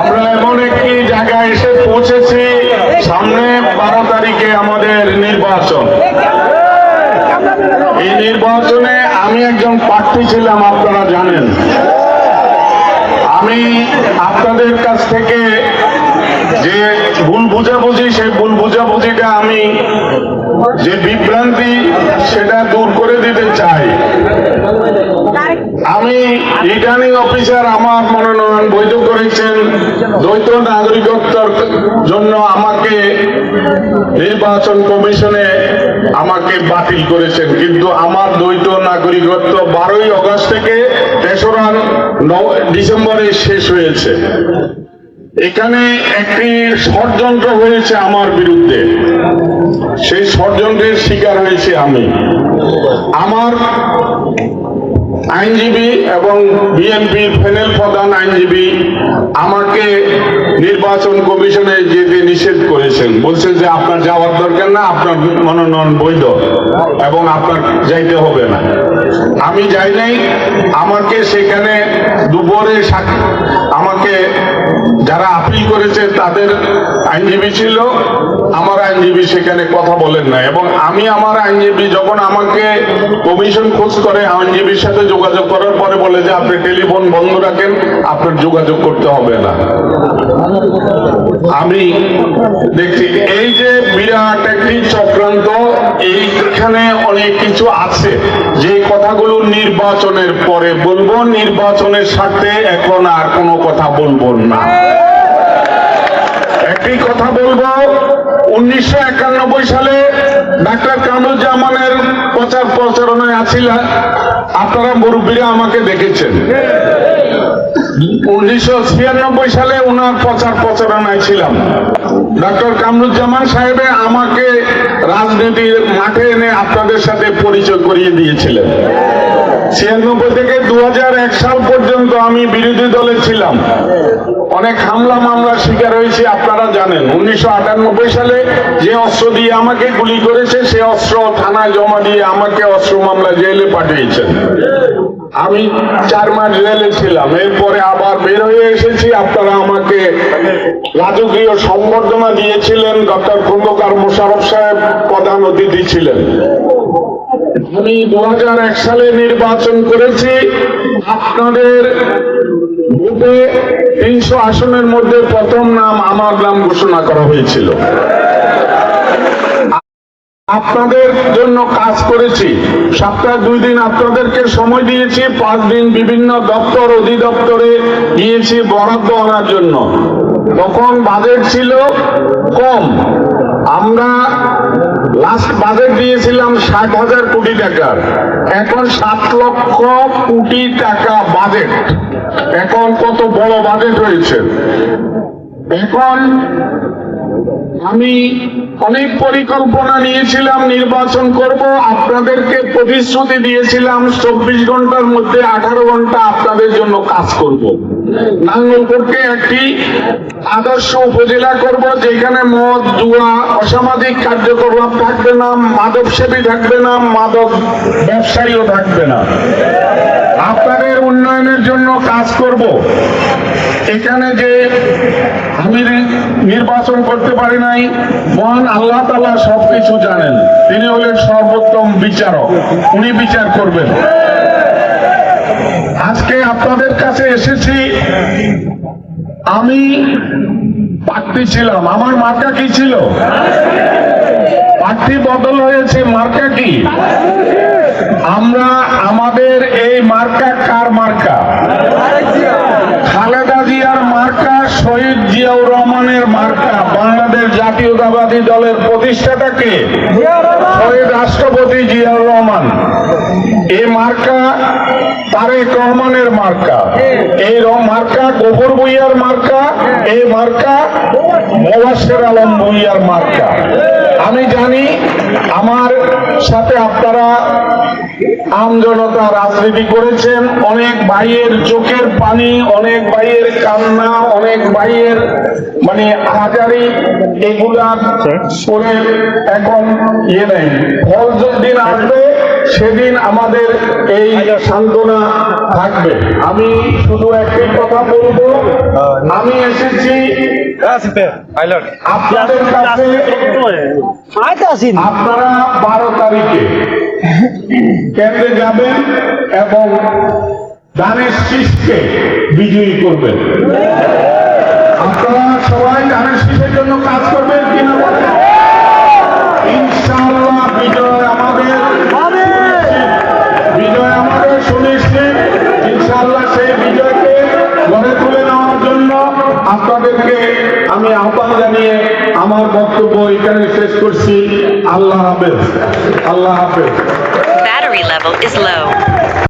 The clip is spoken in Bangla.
আমরা এমন একটি জায়গায় এসে পৌঁছেছি, সামনে বারো তারিখে আমাদের নির্বাচন। এই নির্বাচনে আমি একজন প্রার্থী ছিলাম, আপনারা জানেন। আমি আপনাদের কাছ থেকে যে ভুল বুঝাবুঝি, সেই ভুল বুঝাবুঝিটা আমি, যে বিভ্রান্তি, সেটা দূর করে দিতে চাই। আমি রিটার্নিং অফিসার আমার মনোনয়ন বৈধ করেছেন। দ্বৈত নাগরিকত্বর জন্য আমাকে নির্বাচন কমিশনে আমাকে বাতিল করেছেন। কিন্তু আমার দ্বৈত নাগরিকত্ব বারোই অগস্ট থেকে তেসরা ডিসেম্বরে শেষ হয়েছে। এখানে একটি ষড়যন্ত্র হয়েছে আমার বিরুদ্ধে। সেই ষড়যন্ত্রের শিকার হয়েছে আমি। আমার আইনজীবী এবং বিএনপির প্যানেল প্রধান আইনজীবী আমাকে নির্বাচন কমিশনে যেতে নিষেধ করেছেন, বলছে যে আপনার যাওয়ার দরকার না, আপনার মনোনয়ন বৈধ এবং আপনার যাইতে হবে না। আমি যাই নাই, আমাকে সেখানে দুপুরে আমাকে যারা আপিল করেছে, তাদের আইনজীবী ছিল। আমার আইনজীবী সেখানে কথা বলেন না এবং আমি আমার আইনজীবী যখন আমাকে কমিশন খোঁজ করে, আইনজীবীর সাথে যোগাযোগ করার পরে বলে যে, আপনি টেলিফোন বন্ধ রাখেন, আপনার যোগাযোগ করতে হবে না। আমি দেখছি, এই যে বিরাট একটি চক্রান্ত, এইখানে অনেক কিছু আছে। যে কথাগুলো নির্বাচনের পরে বলব, নির্বাচনের সাথে এখন আর কোনো কথা বলব না। একটি কথা বলব, উনিশশো একানব্বই সালে ডাক্তার প্রচার প্রচারণায় আপনারা মুরব্বীরা আমাকে দেখেছেন। উনিশশো ছিয়ানব্বই সালে ওনার প্রচার প্রচারণায় ছিলাম। ডক্টর কামরুজ্জামান সাহেবে আমাকে রাজনীতির মাঠে এনে আপনাদের সাথে পরিচয় করিয়ে দিয়েছিলেন। ছিয়ানব্বই থেকে দু হাজার এক সাল পর্যন্ত আমি বিরোধী দলে ছিলাম। অনেক হামলা শিকার হয়েছে, আপনারা জানেন। উনিশশো সালে যে অস্ত্র দিয়ে আমাকে গুলি করেছে, সে অস্ত্র থানায় জমা দিয়ে আমাকে অস্ত্র মামলা জেলে পাঠিয়েছেন। আমি চার মাস জেলে ছিলাম। এরপরে আবার বের হয়ে এসেছি। আপনারা আমাকে রাজকীয় সম্বর্ধনা দিয়েছিলেন। ডক্টর খন্দকার মোশারফ সাহেব প্রধান অতিথি ছিলেন। আমি দু সালে নির্বাচন করেছি। আপনাদের ভোটে তিনশো আসনের মধ্যে প্রথম নাম আমার নাম ঘোষণা করা হয়েছিল। আপনাদের জন্য কাজ করেছি। সপ্তাহে দুই দিন আপনাদেরকে সময় দিয়েছি, পাঁচ দিন বিভিন্ন দপ্তর অধিদপ্তরে গিয়েছি বরাদ্দ আনার জন্য। তখন বাজেট ছিল কম। আমরা লাস্ট বাজেট দিয়েছিলাম ষাট হাজার কোটি টাকার। এখন সাত লক্ষ কোটি টাকা বাজেট এখন কত বড় বাজেট হয়েছে? এখন আমি অনেক পরিকল্পনা নিয়েছিলাম, নির্বাচন করব, আপনাদেরকে প্রতিশ্রুতি দিয়েছিলাম, চব্বিশ ঘণ্টার মধ্যে আঠারো ঘণ্টা আপনাদের জন্য কাজ করব। নাঙ্গলপুরকে একটি আদর্শ উপজেলা করব, যেখানে মদ জুয়া অসামাজিক কার্যকলাপ থাকবে না মাদক সেবী থাকবে না, মাদক ব্যবসায়ীও থাকবে না। আপনাদের উন্নয়নের জন্য কাজ করব। এখানে যে আমি নির্বাচন করতে পারি নাই, মহান আল্লাহ তালা সবকিছু জানেন। তিনি হলেন সর্বোত্তম বিচারক। উনি বিচার করবেন। আজকে আপনাদের কাছে এসেছি। আমি প্রার্থী ছিলাম। আমার মার্কা কি ছিল? প্রার্থী বদল হয়েছে মার্কা কি? আমরা আমাদের এই মার্কা কার মার্কা? খালেদা জিয়ার মার্কা, শহীদ জিয়াউর রহমানের মার্কা, বাংলাদেশ জাতীয়তাবাদী দলের প্রতিষ্ঠাতাকে শহীদ রাষ্ট্রপতি জিয়াউর রহমান। এই মার্কা তারেক রহমানের মার্কা। এই মার্কা গোবর বইয়ার মার্কা। এই মার্কা মোবাসের আলম বইয়ার মার্কা। আমি জানি আমার সাথে আপনারা আমজনতা রাজনীতি করেছেন। অনেক ভাইয়ের চোখের পানি অনেক ভাইয়ের কান্না অনেক ভাইয়ের মানে হাজারি এগুলা করে এখন ইয়ে নেই। ফল যেদিন আসবে সেদিন আমাদের এই সান্ত্বনা থাকবে। আমি শুধু একটি কথা বলব। আমি এসেছি আপনাদের কাছে আপনারা বারো তারিখে কেন্দ্রে যাবেন এবং ধানের শীষকে বিজয়ী করবেন। আপনারা সবাই ধানের শীষের জন্য কাজ আপনাদেরকে আমি আহ্বান জানিয়ে আমার বক্তব্য এখানে শেষ করছি। আল্লাহ হাফেজ। আল্লাহ হাফেজ। Battery level is low.